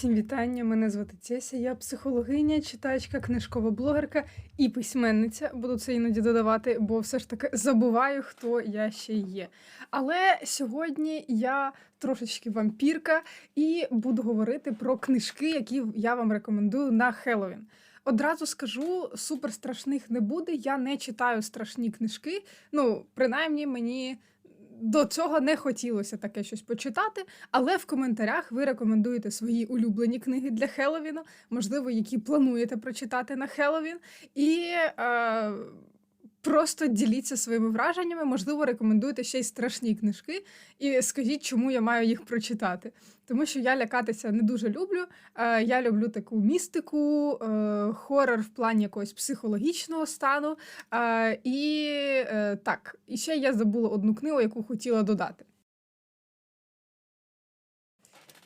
Всім вітання, мене звати Цеся, я психологиня, читачка, книжкова блогерка і письменниця. Буду це іноді додавати, бо все ж таки забуваю, хто я ще є. Але сьогодні я трошечки вампірка і буду говорити про книжки, які я вам рекомендую на Хеллоуін. Одразу скажу, супер страшних не буде. Я не читаю страшні книжки. Ну, принаймні, мені до цього не хотілося таке щось почитати. Але в коментарях ви рекомендуєте свої улюблені книги для Хеловіна, можливо, які плануєте прочитати на Хеловін. І е, просто діліться своїми враженнями, можливо, рекомендуєте ще й страшні книжки, і скажіть, чому я маю їх прочитати. Тому що я лякатися не дуже люблю. Е, я люблю таку містику, е, хорор в плані якогось психологічного стану. Е, і так, і ще я забула одну книгу, яку хотіла додати.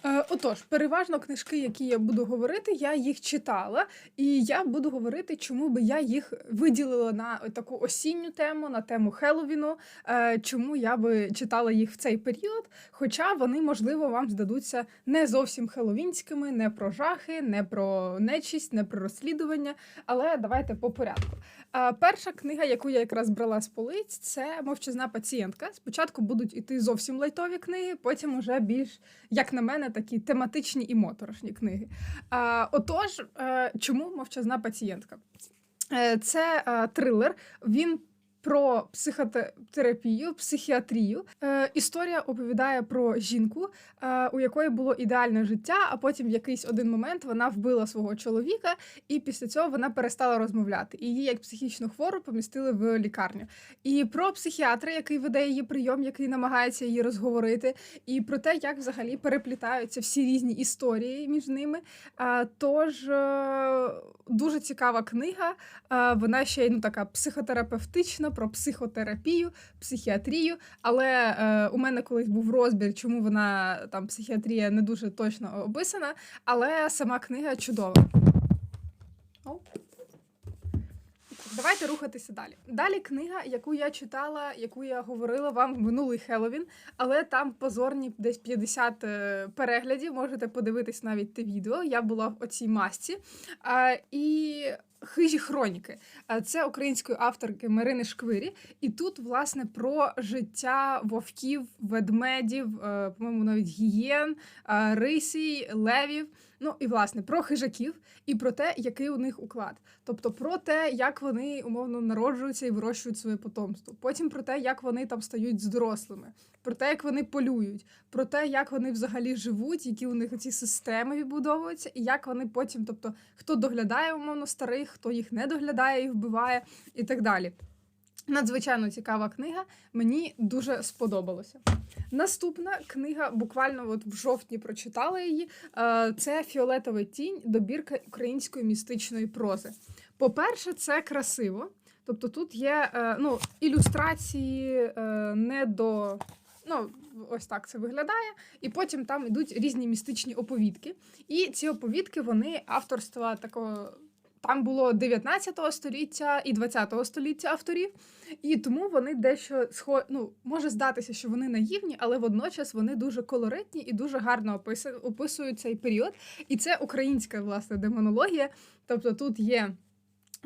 Е, Отож, переважно книжки, які я буду говорити, я їх читала, і я буду говорити, чому би я їх виділила на таку осінню тему, на тему Хеллоуіну, е, чому я би читала їх в цей період. Хоча вони, можливо, вам здадуться не зовсім хеллоуінськими, не про жахи, не про нечість, не про розслідування. Але давайте по порядку. Перша книга, яку я якраз брала з полиць, це мовчазна пацієнтка. Спочатку будуть іти зовсім лайтові книги, потім уже більш, як на мене, такі тематичні і моторошні книги. Отож, е, чому мовчазна пацієнтка? Е, Це е, трилер. Він про психотерапію, психіатрію. Е, історія оповідає про жінку, е, у якої було ідеальне життя, а потім в якийсь один момент вона вбила свого чоловіка, і після цього вона перестала розмовляти. І її як психічну хвору помістили в лікарню. І про психіатра, який веде її прийом, який намагається її розговорити, і про те, як взагалі переплітаються всі різні історії між ними. А, Тож е, дуже цікава книга. А, Вона ще й ну така психотерапевтична про психотерапію, психіатрію. Але е, у мене колись був розбір, чому вона там психіатрія не дуже точно описана. Але сама книга чудова. Давайте рухатися далі. Далі книга, яку я читала, яку я говорила вам в минулий Хеллоуін, але там позорні десь 50 е, переглядів. Можете подивитись навіть те відео. Я була в оцій масці. А, і Хижі хроніки. А, Це української авторки Марини Шквирі. І тут, власне, про життя вовків, ведмедів, е, по-моєму, навіть гієн, е, рисій, левів. Ну і власне про хижаків і про те, який у них уклад. Тобто про те, як вони умовно народжуються і вирощують своє потомство. Потім про те, як вони там стають з дорослими, про те, як вони полюють, про те, як вони взагалі живуть, які у них ці системи відбудовуються, і як вони потім, тобто хто доглядає умовно старих, хто їх не доглядає і вбиває, і так далі. Надзвичайно цікава книга, мені дуже сподобалося. Наступна книга, буквально от в жовтні прочитала її. е, Це Фіолетова тінь, добірка української містичної прози. По-перше, це красиво. Тобто тут є е, ну, ілюстрації е, не до. Ну, ось так це виглядає. І потім там йдуть різні містичні оповідки. І ці оповідки, вони авторства такого. Там було 19 століття і 20 століття авторів, і тому вони дещо схо... ну, може здатися, що вони наївні, але водночас вони дуже колоритні і дуже гарно описують цей період. І це українська власне демонологія. Тобто тут є.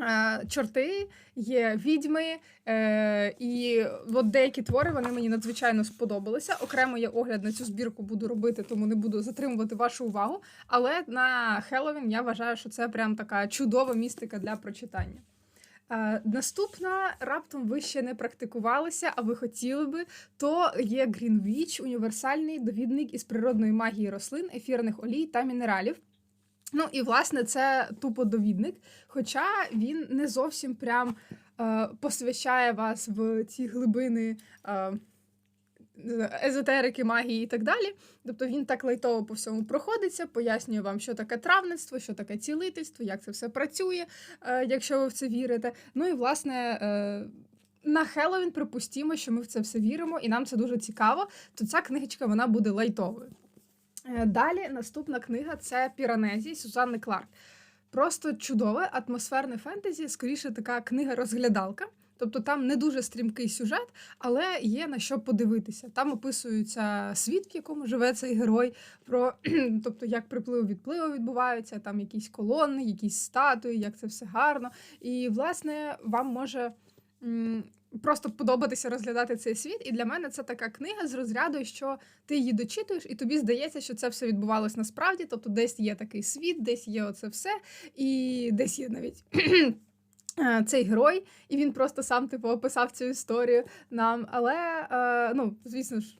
Е, Чорти, є відьми, е, і от деякі твори вони мені надзвичайно сподобалися. Окремо я огляд на цю збірку буду робити, тому не буду затримувати вашу увагу. Але на Хеллоуін я вважаю, що це прям така чудова містика для прочитання. Е, наступна раптом ви ще не практикувалися, а ви хотіли би, то є Witch, універсальний довідник із природної магії рослин, ефірних олій та мінералів. Ну і власне це тупо довідник, хоча він не зовсім прям е, посвящає вас в ці глибини. Е, Езотерики, магії і так далі. Тобто він так лайтово по всьому проходиться, пояснює вам, що таке травництво, що таке цілительство, як це все працює, е, якщо ви в це вірите. Ну і власне. е, На Хеллоуін припустімо, що ми в це все віримо, і нам це дуже цікаво, то ця книгочка вона буде лайтовою. Е, Далі наступна книга це Піранезі Сюзанни Кларк. Просто чудове атмосферне фентезі, скоріше така книга-розглядалка. Тобто там не дуже стрімкий сюжет, але є на що подивитися. Там описується світ, в якому живе цей герой, про тобто як приплив відпливу відбуваються, там якісь колони, якісь статуї, як це все гарно. І, власне, вам може. Просто подобатися розглядати цей світ, і для мене це така книга з розряду, що ти її дочитуєш, і тобі здається, що це все відбувалось насправді. Тобто, десь є такий світ, десь є оце все, і десь є навіть е, цей герой, і він просто сам типу описав цю історію нам. Але е, ну, звісно ж,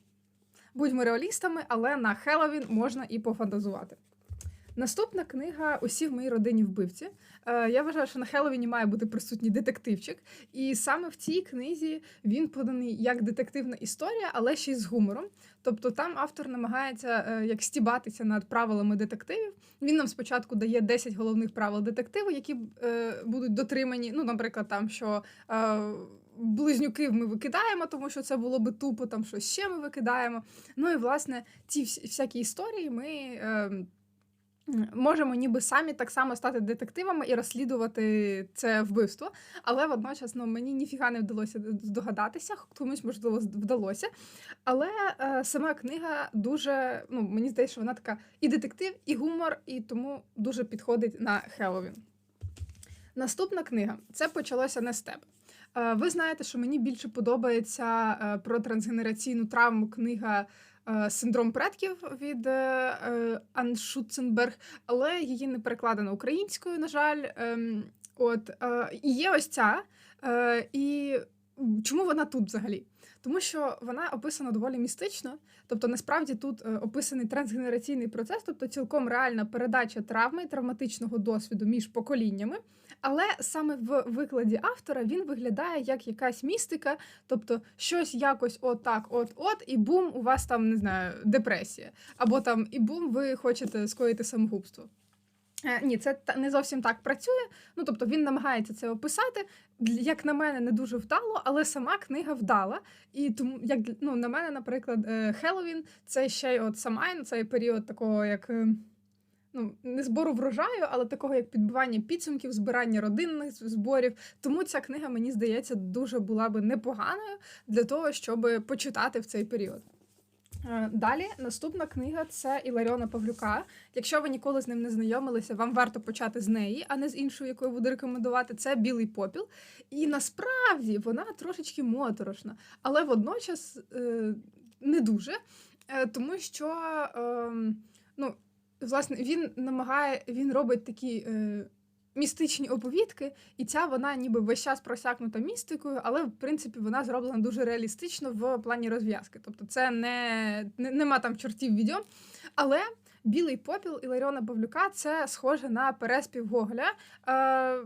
будьмо реалістами, але на Хеллоуін можна і пофантазувати. Наступна книга Усі в моїй родині вбивці. Е, я вважаю, що на Хеллоуіні має бути присутній детективчик. І саме в цій книзі він поданий як детективна історія, але ще й з гумором. Тобто там автор намагається е, як стібатися над правилами детективів. Він нам спочатку дає 10 головних правил детективу, які е, будуть дотримані. Ну, наприклад, там що. Близнюків ми викидаємо, тому що це було би тупо, там щось ще ми викидаємо. Ну і власне ці всякі історії ми е, можемо ніби самі так само стати детективами і розслідувати це вбивство. Але водночас ну, мені ніфіга не вдалося здогадатися, комусь можливо вдалося. Але е, сама книга дуже, ну мені здається, що вона така і детектив, і гумор, і тому дуже підходить на Хеллоуін. Наступна книга це почалося не з тебе. Е, Ви знаєте, що мені більше подобається е, про трансгенераційну травму книга Синдром предків від е, е, Ан Шуценберг, але її не перекладено українською, на жаль. Ем, От е, і є ось ця. Е, І чому вона тут взагалі? Тому що вона описана доволі містично, тобто насправді тут е, описаний трансгенераційний процес, тобто цілком реальна передача травми і травматичного досвіду між поколіннями. Але саме в викладі автора він виглядає як якась містика, тобто щось якось отак, от-от, і бум, у вас там не знаю, депресія, або там і бум, ви хочете скоїти самогубство. Е, Ні, це не зовсім так працює. Ну тобто він намагається це описати. Як на мене, не дуже вдало, але сама книга вдала. І тому, як ну, на мене, наприклад, е, Хеллоуін це ще й от Самайн, цей період такого, як е, ну, не збору врожаю, але такого як підбивання підсумків, збирання родинних зборів. Тому ця книга, мені здається, дуже була би непоганою для того, щоб почитати в цей період. Е, Далі наступна книга це Іларіона Павлюка. Якщо ви ніколи з ним не знайомилися, вам варто почати з неї, а не з іншою, яку я буду рекомендувати. Це Білий попіл. І насправді вона трошечки моторошна, але водночас е, не дуже, е, тому що е, ну, власне він намагає, він робить такі. Е, Містичні оповідки, і ця вона ніби весь час просякнута містикою, але в принципі вона зроблена дуже реалістично в плані розв'язки. Тобто, це не, не нема там чортів відьом. Але білий попіл Іларіона Павлюка це схоже на переспів Гоголя. Е,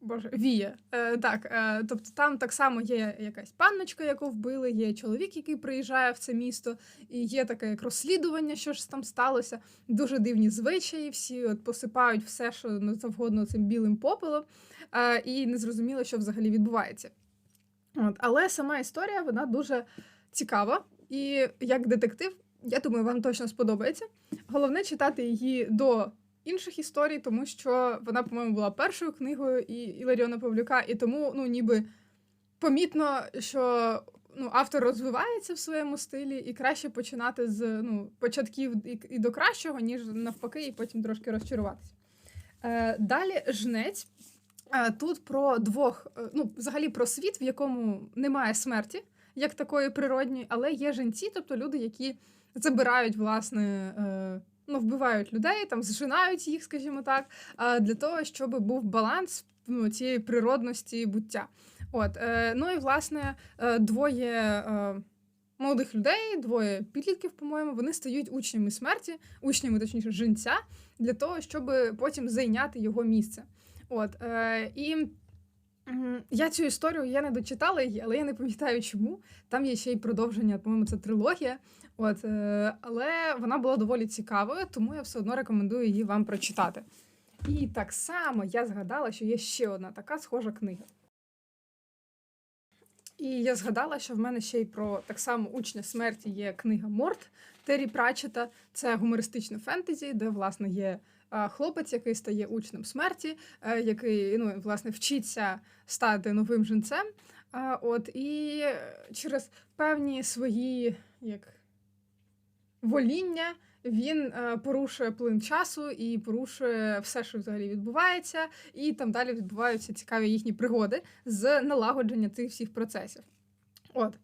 Боже, Вія. Е, так, е, тобто там так само є якась панночка, яку вбили, є чоловік, який приїжджає в це місто, і є таке як розслідування, що ж там сталося. Дуже дивні звичаї, всі от посипають все, що ну, завгодно цим білим попелом, е, і не зрозуміло, що взагалі відбувається. От, але сама історія вона дуже цікава, і як детектив, я думаю, вам точно сподобається. Головне читати її до інших історій, тому що вона, по-моєму, була першою книгою і Іларіона Павлюка, і тому, ну, ніби помітно, що ну, автор розвивається в своєму стилі, і краще починати з ну, початків і, і до кращого, ніж навпаки, і потім трошки розчаруватися. Е, далі жнець. Е, Тут про двох, е, ну, взагалі про світ, в якому немає смерті, як такої природньої, але є жінці, тобто люди, які забирають, власне, е, ну, вбивають людей, там зжинають їх, скажімо так, для того, щоб був баланс ну, цієї природності буття. От, е, ну і власне е, двоє е, молодих людей, двоє підлітків, по-моєму, вони стають учнями смерті, учнями, точніше, жінця, для того, щоб потім зайняти його місце. От, е, і я цю історію я не дочитала її, але я не пам'ятаю чому. Там є ще й продовження, по-моєму, це трилогія. От, е, але вона була доволі цікавою, тому я все одно рекомендую її вам прочитати. І так само я згадала, що є ще одна така схожа книга. І я згадала, що в мене ще й про так само учня смерті є книга Морт Террі Пратчета. Це гумористичне фентезі, де, власне, є хлопець, який стає учнем смерті, е, який ну, власне вчиться стати новим жінцем. От і через певні свої як воління він е, порушує плин часу і порушує все, що взагалі відбувається, і там далі відбуваються цікаві їхні пригоди з налагодження цих всіх процесів. От.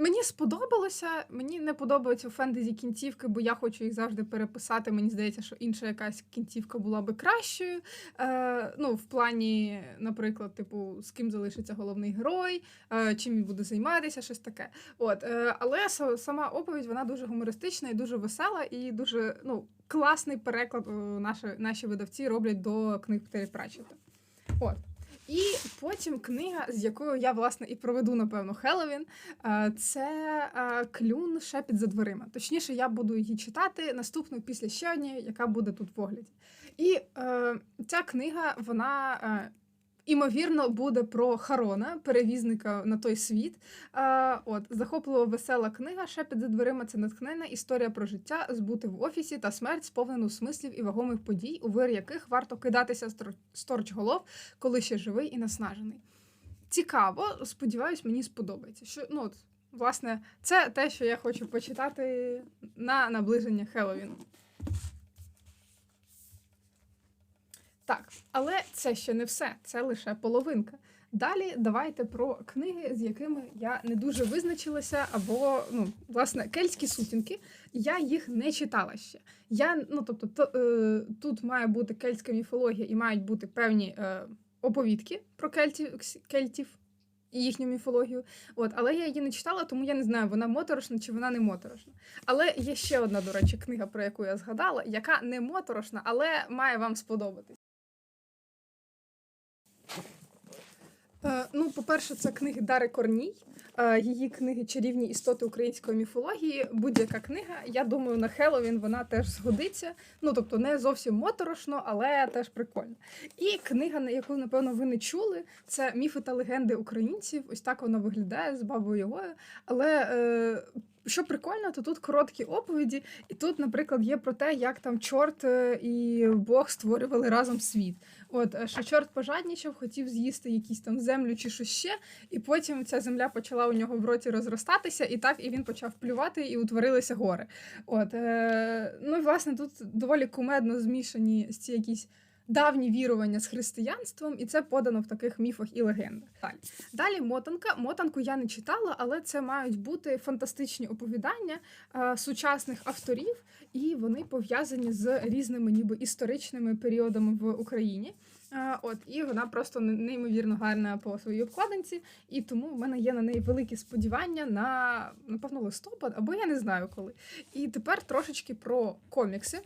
Мені сподобалося, мені не подобаються фентезі кінцівки, бо я хочу їх завжди переписати. Мені здається, що інша якась кінцівка була би кращою. Е, ну, в плані, наприклад, типу, з ким залишиться головний герой, е, чим він буде займатися, щось таке. От, е, але сама оповідь вона дуже гумористична і дуже весела, і дуже ну, класний переклад е, наші, наші видавці роблять до книг Пратчета. От. І потім книга, з якою я власне і проведу, напевно, Хеллоуін, е, це е, Клюн Шепіт за дверима. Точніше, я буду її читати наступну після ще однієї, яка буде тут в огляді. І е, ця книга, вона. Імовірно, буде про Харона, перевізника на той світ. Е, от захоплива весела книга Шепіт за дверима це натхненна історія про життя, збути в офісі та смерть, сповнену смислів і вагомих подій, у вир яких варто кидатися з тор- з торч голов, коли ще живий і наснажений. Цікаво, сподіваюсь, мені сподобається. Що ну от, власне, це те, що я хочу почитати на наближення Хеллоуіну. Так, але це ще не все, це лише половинка. Далі давайте про книги, з якими я не дуже визначилася, або ну, власне кельтські сутінки. Я їх не читала ще. Я, ну тобто, то, е, тут має бути кельтська міфологія і мають бути певні е, оповідки про кельтів, кельтів і їхню міфологію. От, але я її не читала, тому я не знаю, вона моторошна чи вона не моторошна. Але є ще одна, до речі, книга, про яку я згадала, яка не моторошна, але має вам сподобатись. Ну, по-перше, це книги Дари Корній. Е, її книги Чарівні істоти української міфології. Будь-яка книга. Я думаю, на Хеллоуін вона теж згодиться. Ну, тобто, не зовсім моторошно, але теж прикольно. І книга, на яку, напевно, ви не чули, це міфи та легенди українців. Ось так вона виглядає з бабою Ягою. Але е, що прикольно, то тут короткі оповіді, і тут, наприклад, є про те, як там чорт е, і Бог створювали разом світ. От е, що чорт пожаднічав, хотів з'їсти якісь там землю чи щось ще, і потім ця земля почала у нього в роті розростатися, і так і він почав плювати, і утворилися гори. От е, ну і власне тут доволі кумедно змішані ці якісь. Давні вірування з християнством, і це подано в таких міфах і легендах. Далі, Далі мотанка. Мотанку я не читала, але це мають бути фантастичні оповідання е, сучасних авторів, і вони пов'язані з різними, ніби історичними періодами в Україні. Е, От і вона просто не- неймовірно гарна по своїй обкладинці, і тому в мене є на неї великі сподівання на напевно листопад, або я не знаю коли. І тепер трошечки про комікси.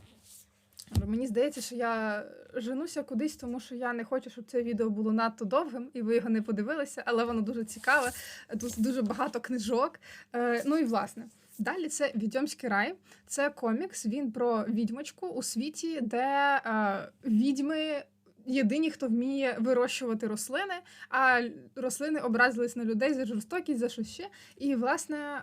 Мені здається, що я женуся кудись, тому що я не хочу, щоб це відео було надто довгим, і ви його не подивилися, але воно дуже цікаве. Тут дуже багато книжок. Е, ну і власне. Далі це Відьомський рай. Це комікс. Він про відьмочку у світі, де е, відьми єдині, хто вміє вирощувати рослини, а рослини образились на людей за жорстокість, за щось ще. І власне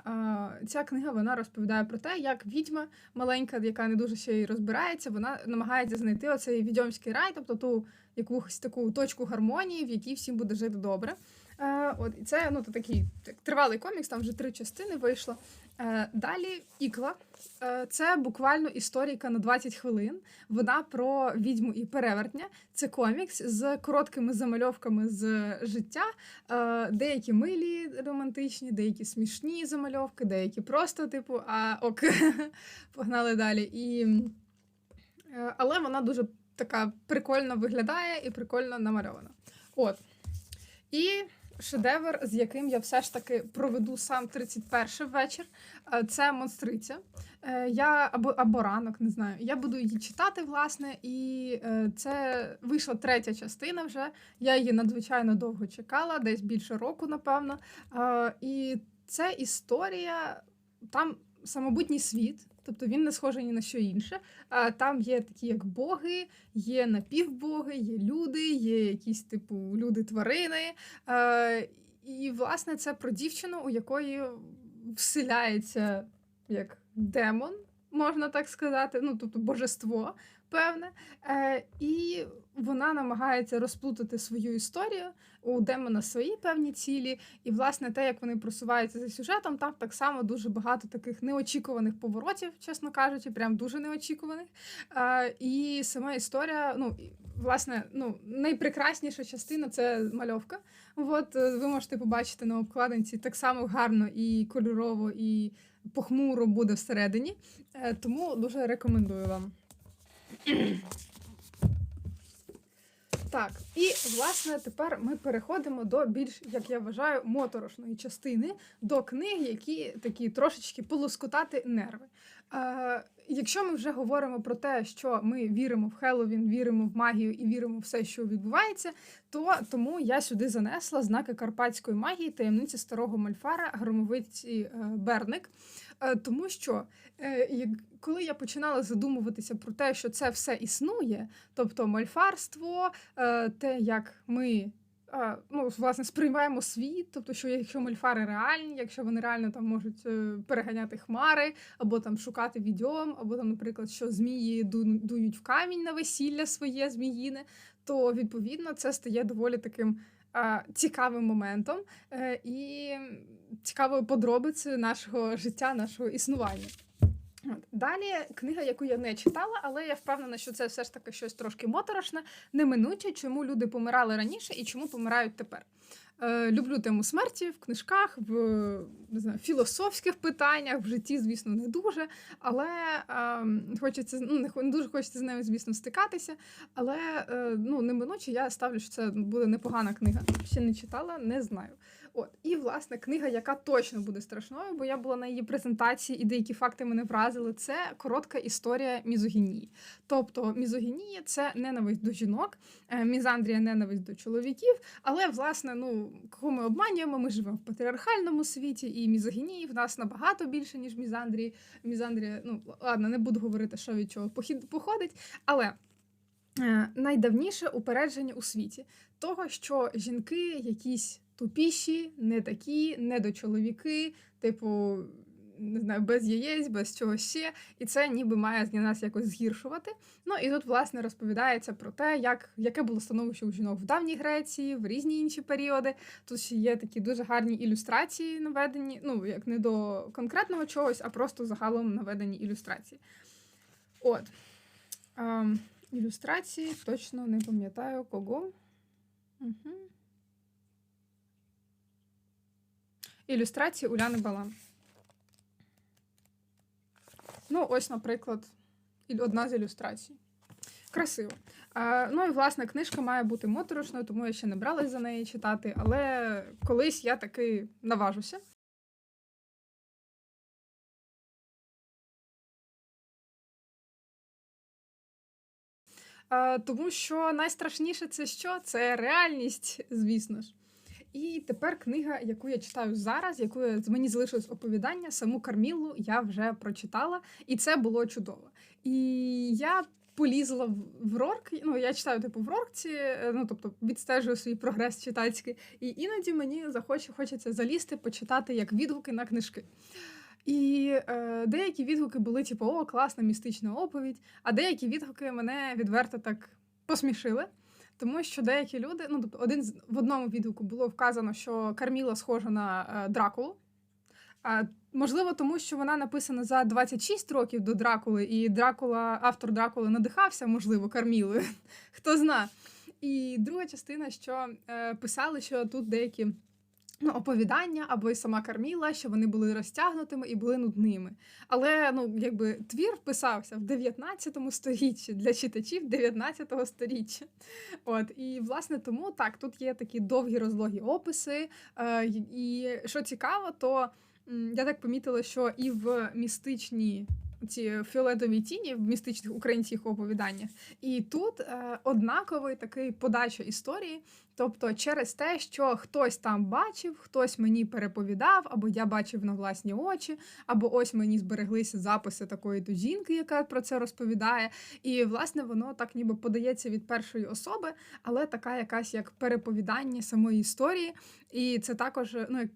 ця книга вона розповідає про те, як відьма маленька, яка не дуже ще й розбирається, вона намагається знайти оцей відьомський рай, тобто ту якусь таку точку гармонії, в якій всім буде жити добре. Е, от і це ну то такий так, тривалий комікс, там вже три частини вийшло. Е, далі ікла. Е, це буквально історійка на 20 хвилин. Вона про відьму і перевертня. Це комікс з короткими замальовками з життя. Е, деякі милі романтичні, деякі смішні замальовки, деякі просто, типу, а ок, погнали далі. І, але вона дуже така прикольно виглядає і прикольно намальована. От. І шедевр, з яким я все ж таки проведу сам 31 вечір. е, Це монстриця. Е, Я або, або ранок, не знаю. Я буду її читати, власне, і е, це вийшла третя частина вже. Я її надзвичайно довго чекала, десь більше року, напевно. І це історія, там самобутній світ. Тобто він не схожий ні на що інше. А Там є такі, як боги, є напівбоги, є люди, є якісь типу люди-тварини. І, власне, це про дівчину, у якої вселяється як демон, можна так сказати, ну тобто божество. певне. Е, І вона намагається розплутати свою історію. У демона свої певні цілі, і власне те, як вони просуваються за сюжетом, там так само дуже багато таких неочікуваних поворотів, чесно кажучи, прям дуже неочікуваних. Е, І сама історія, ну власне, ну найпрекрасніша частина це мальовка. От е, ви можете побачити на обкладинці так само гарно і кольорово, і похмуро буде всередині. Е, Тому дуже рекомендую вам. Так, і власне тепер ми переходимо до більш, як я вважаю, моторошної частини, до книг, які такі трошечки полоскотати нерви. Е, якщо ми вже говоримо про те, що ми віримо в Хеллоуін, віримо в магію і віримо в все, що відбувається, то тому я сюди занесла знаки карпатської магії, таємниці старого Мальфара, громовиці е, Берник. Е, тому що е, коли я починала задумуватися про те, що це все існує, тобто мальфарство, е, те, як ми. Ну, власне, сприймаємо світ, тобто, що якщо мальфари реальні, якщо вони реально там можуть переганяти хмари, або там шукати відьом, або там, наприклад, що змії ду- дують в камінь на весілля своє зміїне, то відповідно це стає доволі таким цікавим моментом е, і цікавою подробицею нашого життя, нашого існування. Далі книга, яку я не читала, але я впевнена, що це все ж таки щось трошки моторошне, неминуче, чому люди помирали раніше і чому помирають тепер. Е, люблю тему смерті в книжках, в не знаю, філософських питаннях, в житті, звісно, не дуже. Але е, хочеться ну, не дуже хочеться з нею, звісно, стикатися. Але е, ну, неминуче я ставлю, що це буде непогана книга. Ще не читала, не знаю. От і власне книга, яка точно буде страшною, бо я була на її презентації, і деякі факти мене вразили. Це коротка історія мізогінії. Тобто, мізогінія це ненависть до жінок, е, мізандрія ненависть до чоловіків. Але власне, ну кого ми обманюємо? Ми живемо в патріархальному світі, і мізогінії в нас набагато більше ніж мізандрії. Мізандрія, ну ладно, не буду говорити, що від чого походить, але. е, Найдавніше упередження у світі того, що жінки якісь тупіші, не такі, недочоловіки, типу, не знаю, без яєць, без чогось ще, і це ніби має з нас якось згіршувати. Ну і тут, власне, розповідається про те, як, яке було становище у жінок в давній Греції, в різні інші періоди. Тут ще є такі дуже гарні ілюстрації наведені, ну, як не до конкретного чогось, а просто загалом наведені ілюстрації. От. Ем, ілюстрації точно не пам'ятаю кого. Угу. Ілюстрації Уляни Балан. Ну, ось, наприклад, одна з ілюстрацій. Красиво. А, ну і власне книжка має бути моторошною, тому я ще не бралась за неї читати, але колись я таки наважуся. А, тому що найстрашніше це що? Це реальність, звісно ж. І тепер книга, яку я читаю зараз, якою мені залишилось оповідання, саму Кармілу я вже прочитала, і це було чудово. І я полізла в- в Рорк. Ну, я читаю типу в Роркці, е, ну тобто відстежую свій прогрес читацький. І іноді мені захоче, хочеться залізти, почитати як відгуки на книжки. І е, деякі відгуки були, типу, о, класна містична оповідь, а деякі відгуки мене відверто так посмішили. Тому що деякі люди, ну тобто, один з в одному відгуку було вказано, що Карміла схожа на е, Дракулу. А, можливо, тому що вона написана за 26 років до Дракули, і Дракула, автор Дракули надихався, можливо, Кармілою. Хто зна. І друга частина, що е, писали, що тут деякі ну, оповідання або й сама Карміла, що вони були розтягнутими і були нудними. Але ну, якби твір писався в 19 сторіччі для читачів 19 сторіччя. От і власне тому так, тут є такі довгі розлогі описи. Е, і що цікаво, то я так помітила, що і в містичній. Ці фіолетові тіні в містичних українських оповіданнях, і тут е, однаковий такий подача історії, тобто через те, що хтось там бачив, хтось мені переповідав, або я бачив на власні очі, або ось мені збереглися записи такої то жінки, яка про це розповідає. І власне воно так ніби подається від першої особи, але така якась як переповідання самої історії. І це також ну,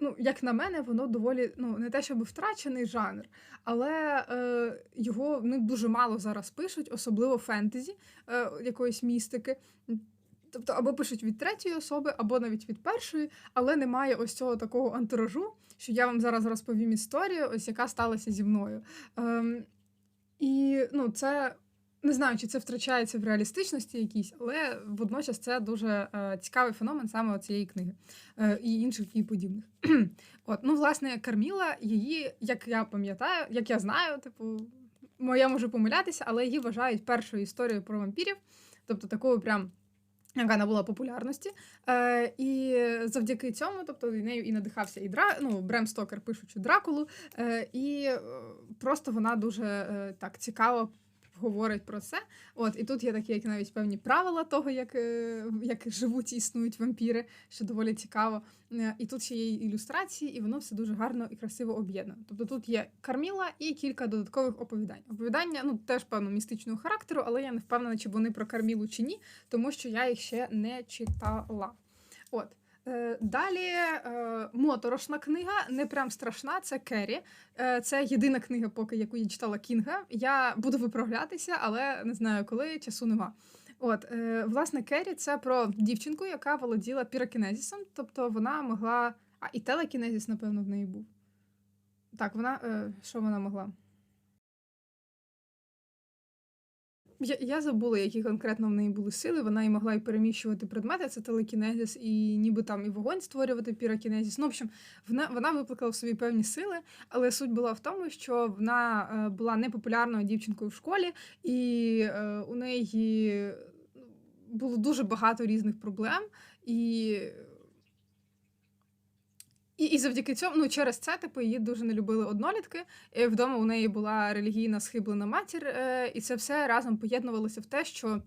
ну, як на мене, воно доволі ну, не те, щоб втрачений жанр, але е, його ну, дуже мало зараз пишуть, особливо фентезі е, якоїсь містики. Тобто, або пишуть від третьої особи, або навіть від першої, але немає ось цього такого антуражу, що я вам зараз розповім історію, ось яка сталася зі мною. Ем, І ну, це не знаю, чи це втрачається в реалістичності якійсь, але водночас це дуже е, цікавий феномен саме цієї книги е, і інших її подібних. От, ну, власне, Карміла, її, як я пам'ятаю, як я знаю, типу, я можу помилятися, але її вважають першою історією про вампірів, тобто такою прям. Яка набула популярності, Е, і завдяки цьому, тобто нею і надихався і Дра... ну, Брем Стокер, пишучи Дракулу, е, і е, просто вона дуже е, так цікаво говорить про це. От і тут є такі, як навіть певні правила того, як е, як живуть і існують вампіри, що доволі цікаво. Е, і тут ще є ілюстрації, і воно все дуже гарно і красиво об'єднано. Тобто тут є карміла і кілька додаткових оповідань. Оповідання ну теж певно містичного характеру, але я не впевнена, чи вони про кармілу чи ні, тому що я їх ще не читала. От. Е, далі е, моторошна книга, не прям страшна, це Керрі. Е, це єдина книга, поки яку я читала Кінга. Я буду виправлятися, але не знаю коли, часу нема. От, власне, Керрі це про дівчинку, яка володіла пірокінезісом, тобто вона могла. А і телекінезіс, напевно, в неї був. Так, вона. Що вона могла? Я я забула, які конкретно в неї були сили. Вона і могла і переміщувати предмети, це телекінезіс, і ніби там і вогонь створювати пірокінезіс. Ну, в общем, вона вона викликала в собі певні сили, але суть була в тому, що вона е, була непопулярною дівчинкою в школі, і е, у неї ну, було дуже багато різних проблем. і і і завдяки цьому, ну через це типу її дуже не любили однолітки. І Вдома у неї була релігійна схиблена матір, е, і це все разом поєднувалося в те, що.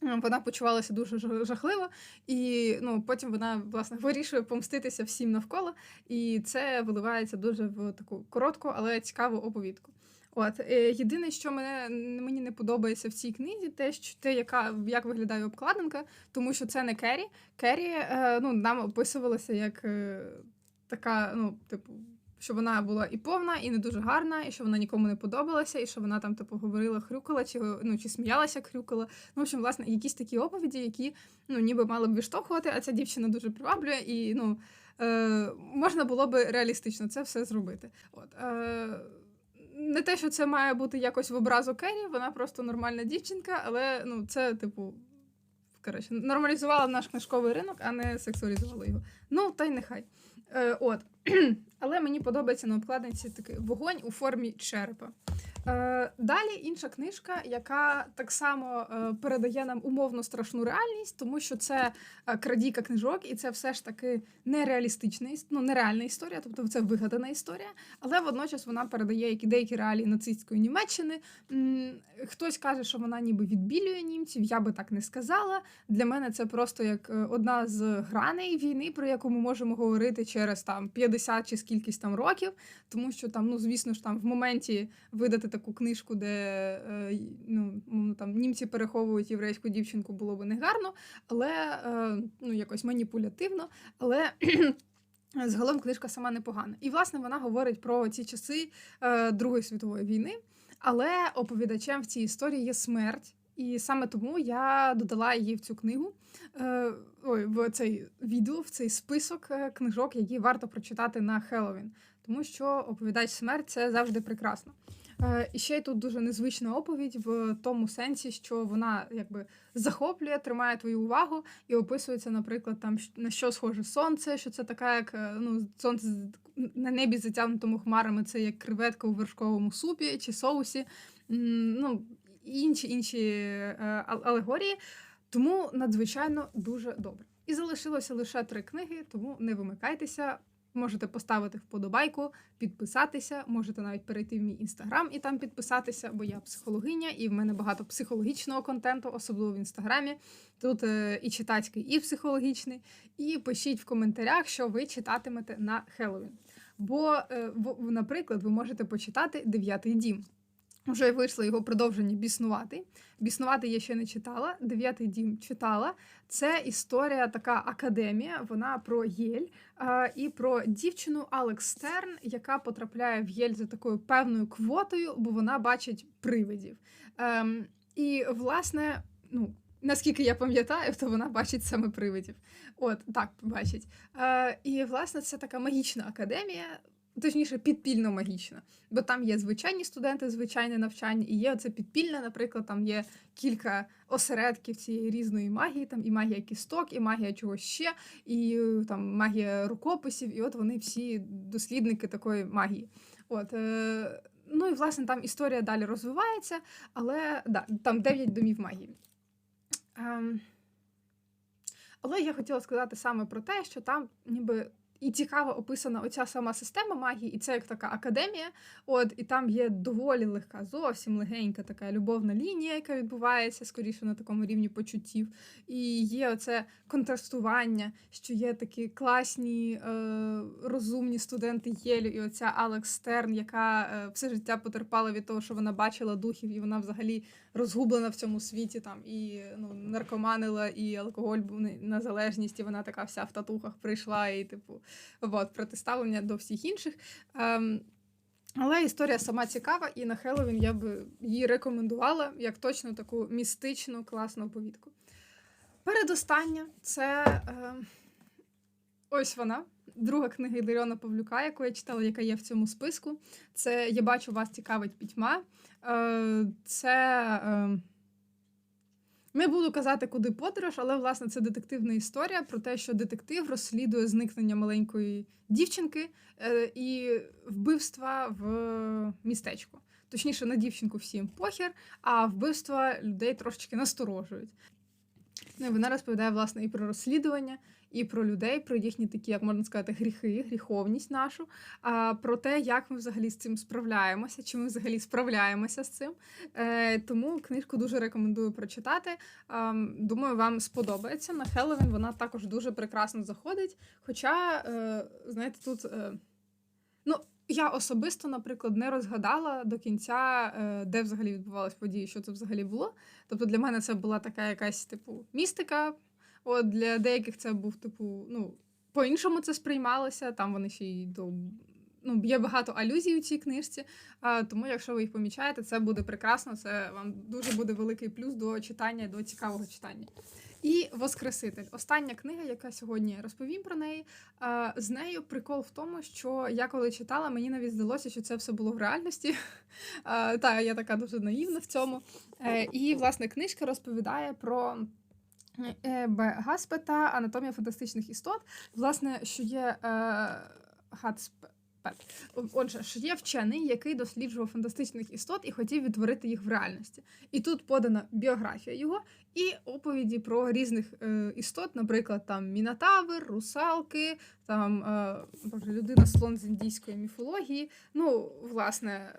Вона почувалася дуже жахливо, і ну потім вона власне вирішує помститися всім навколо, і це виливається дуже в таку коротку, але цікаву оповідку. От е, єдине, що мене мені не подобається в цій книзі, те, що те, яка як виглядає обкладинка, тому що це не Керрі. Керрі е, ну нам описувалося як така, ну, типу, що вона була і повна, і не дуже гарна, і що вона нікому не подобалася, і що вона там, типу, говорила хрюкала, чи ну, чи сміялася хрюкала. Ну, в общем, власне, якісь такі оповіді, які ну, ніби мали б відштовхувати, а ця дівчина дуже приваблює, і ну, е, можна було би реалістично це все зробити. От. Е, не те, що це має бути якось в образу Керрі, вона просто нормальна дівчинка, але ну, це, типу, коротше, нормалізувала наш книжковий ринок, а не сексуалізувала його. Ну, та й нехай. Е, От. Але мені подобається на обкладинці такий вогонь у формі черепа. Е, Далі інша книжка, яка так само е, передає нам умовно страшну реальність, тому що це е, крадійка книжок, і це все ж таки нереалістична ну, нереальна історія, тобто це вигадана історія, але водночас вона передає які деякі реалії нацистської Німеччини. Хтось каже, що вона ніби відбілює німців. Я би так не сказала. Для мене це просто як одна з граней війни, про яку ми можемо говорити через там 50 чи скількись там років, тому що там, ну звісно ж, там в моменті видати таку книжку, де е, ну, там німці переховують єврейську дівчинку, було би негарно, але е, ну, якось маніпулятивно. Але загалом книжка сама непогана. І, власне, вона говорить про ці часи е, Другої світової війни. Але оповідачем в цій історії є смерть. І саме тому я додала її в цю книгу, ой, в цей відео, в цей список книжок, які варто прочитати на Хеллоуін. Тому що оповідач смерть це завжди прекрасно. Е, і ще й тут дуже незвична оповідь в тому сенсі, що вона якби захоплює, тримає твою увагу і описується, наприклад, там на що схоже сонце, що це така, як е, ну, сонце на небі затягнутому хмарами, це як креветка у вершковому супі чи соусі, ну інші інші е, алегорії. Тому надзвичайно дуже добре. І залишилося лише три книги, тому не вимикайтеся. Можете поставити вподобайку, підписатися, можете навіть перейти в мій інстаграм і там підписатися, бо я психологиня, і в мене багато психологічного контенту, особливо в інстаграмі. Тут е, і читацький, і психологічний. І пишіть в коментарях, що ви читатимете на Хеллоуін. Бо, е, наприклад, ви можете почитати дев'ятий дім. Вже вийшло його продовження Біснувати. Біснувати я ще не читала. Дев'ятий дім читала. Це історія, така академія. Вона про Єль і про дівчину Алекс Стерн, яка потрапляє в Єль за такою певною квотою, бо вона бачить привидів. Ем, і, власне, ну. Наскільки я пам'ятаю, то вона бачить саме привидів. От так бачить. Е, і власне це така магічна академія, точніше, підпільно магічна. Бо там є звичайні студенти, звичайне навчання, і є оце підпільне, наприклад, там є кілька осередків цієї різної магії, там і магія кісток, і магія чогось ще, і е, там магія рукописів, і от вони всі дослідники такої магії. От, е, ну і власне там історія далі розвивається, але да, там 9 домів магії. Ем, але я хотіла сказати саме про те, що там ніби і цікаво описана оця сама система магії, і це як така академія. От і там є доволі легка, зовсім легенька така любовна лінія, яка відбувається скоріше на такому рівні почуттів. І є оце контрастування, що є такі класні, е, розумні студенти Єлю, і оця Алекс Стерн, яка е, все життя потерпала від того, що вона бачила духів, і вона взагалі розгублена в цьому світі. Там і ну, наркоманила, і алкоголь був на залежність, і вона така вся в татухах прийшла, і типу, от, протиставлення до всіх інших. Ем, але історія сама цікава, і на Хеллоуін я би її рекомендувала як точно таку містичну, класну оповідку. Передостання це е, ось вона, друга книга Іларіона Павлюка, яку я читала, яка є в цьому списку. Це Я бачу, вас цікавить пітьма. Е, це. Е, не буду казати, куди подорож, але власне це детективна історія про те, що детектив розслідує зникнення маленької дівчинки е, і вбивства в містечку. Точніше, на дівчинку всім похер, а вбивства людей трошечки насторожують. Ну, вона розповідає власне і про розслідування, і про людей, про їхні такі, як можна сказати, гріхи, гріховність нашу, а про те, як ми взагалі з цим справляємося, чи ми взагалі справляємося з цим. Е, тому книжку дуже рекомендую прочитати. Ем, думаю, вам сподобається. На Хеллоуін вона також дуже прекрасно заходить. Хоча, е, знаєте, тут. Е, ну, я особисто, наприклад, не розгадала до кінця, де взагалі відбувалась події, що це взагалі було. Тобто для мене це була така якась, типу, містика. От для деяких це був, типу, ну, по-іншому це сприймалося. Там вони ще й до. Ну, є багато алюзій у цій книжці, а, тому якщо ви їх помічаєте, це буде прекрасно. Це вам дуже буде великий плюс до читання, до цікавого читання. І Воскреситель. Остання книга, яка сьогодні розповім про неї. А, з нею прикол в тому, що я коли читала, мені навіть здалося, що це все було в реальності. А, та я така дуже наївна в цьому. Е, і власне книжка розповідає про. Е, Б. Гаспета, Анатомія фантастичних істот. Власне, що є е, Гацпет. Отже, що є вчений, який досліджував фантастичних істот і хотів відтворити їх в реальності. І тут подана біографія його і оповіді про різних е, істот, наприклад, там Мінотавр, русалки, там е, людина слон з індійської міфології. Ну, власне,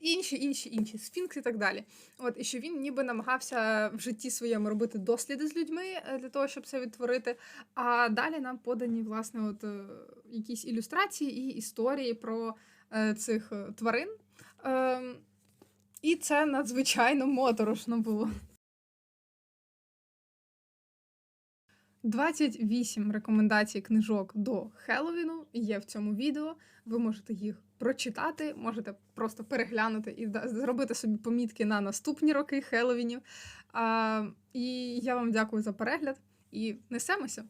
інші, інші, інші, сфінкс і так далі. От, і що він ніби намагався в житті своєму робити досліди з людьми е, для того, щоб це відтворити. А далі нам подані, власне, от е, якісь ілюстрації і історії про е, цих тварин. Е, і це надзвичайно моторошно було. 28 рекомендацій книжок до Хеллоуіну є в цьому відео. Ви можете їх прочитати, можете просто переглянути і зробити собі помітки на наступні роки Хеловінів. І я вам дякую за перегляд і несемося.